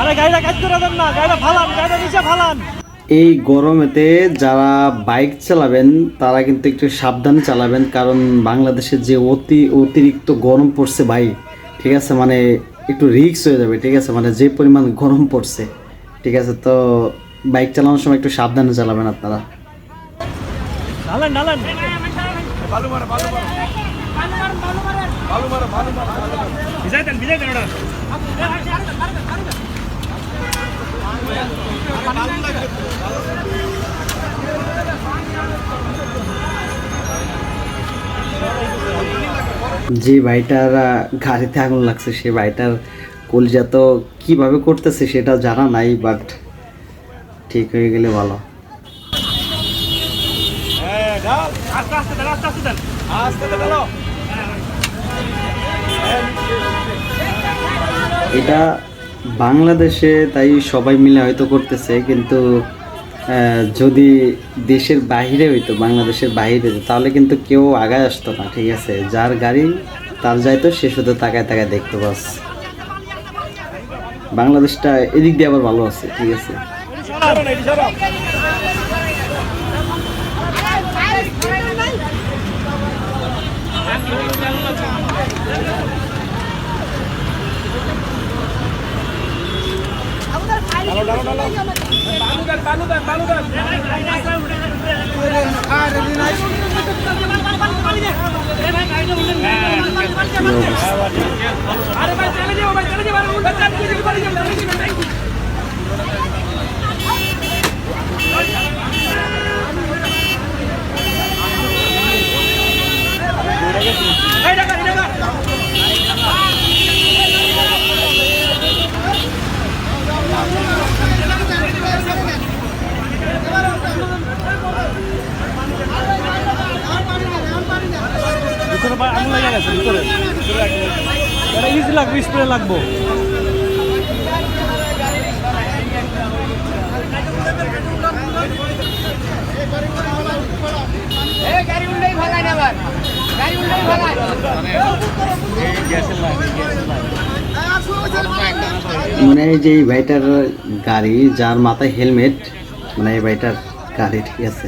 আরে গাড়িটা কাজ করে দেন না গাড়িটা ফালান গাড়িটা নিচে ফালান। এই গরমেতে যারা বাইক চালাবেন তারা কিন্তু একটু সাবধানে চালাবেন কারণ বাংলাদেশে যে অতি অতিরিক্ত গরম পড়ছে ভাই ঠিক আছে মানে একটু রিস্ক হয়ে যাবে ঠিক আছে মানে যে পরিমাণ গরম পড়ছে ঠিক আছে তো বাইক চালানোর সময় একটু সাবধানে চালাবেন আপনারা। যে ভাইটার গাড়িতে আগুন লাগছে সে ভাইটার কলজা তো কীভাবে করতেছে সেটা জানা নাই বাট ঠিক হয়ে গেলে ভালো। হ্যাঁ আস্তে আস্তে আস্তে আস্তে দেন আস্তে দেন ঢালো এটা বাংলাদেশে তাই সবাই মিলে হয়তো করতেছে, কিন্তু যদি দেশের বাহিরে হইতো, বাংলাদেশের বাহিরে তাহলে কিন্তু কেউ আগায় আসতো না, ঠিক আছে? যার গাড়ি তার যাইতো, সে শুধু তাকায় তাকায় দেখতো, বাস। বাংলাদেশটা এদিক দিয়ে আবার ভালো আছে, ঠিক আছে? সরাও যাও এটি সরাও ভিতরে গেছে ভিতরে। এটা ইজি লাগবে স্প্রে লাগবো। মানে এই যে এই ভাইটার গাড়ি যার মাথায় হেলমেট মানে এই ভাইটার গাড়ি ঠিক আছে।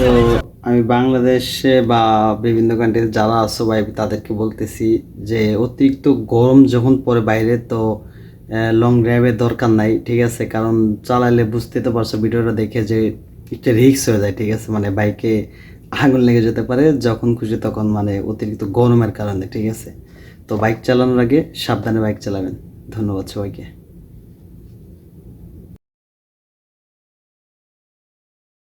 তো আমি বাংলাদেশে বা বিভিন্ন কান্ট্রিতে যারা আছো ভাই তাদেরকে বলতেছি যে অতিরিক্ত গরম যখন পড়ে বাইরে, তো লং ড্রাইভের দরকার নাই, ঠিক আছে? কারণ চালাইলে বুঝতে তো পারছ, ভিডিওটা দেখে যে একটা রিস্ক হয়ে যায়, ঠিক আছে? মানে বাইকে আগুন লেগে যেতে পারে, যখন খুশি তখন মানে অতিরিক্ত গরমের কারণে, ঠিক আছে? তো বাইক চালানোর আগে সাবধানে বাইক চালাবেন। ধন্যবাদ সবাইকে।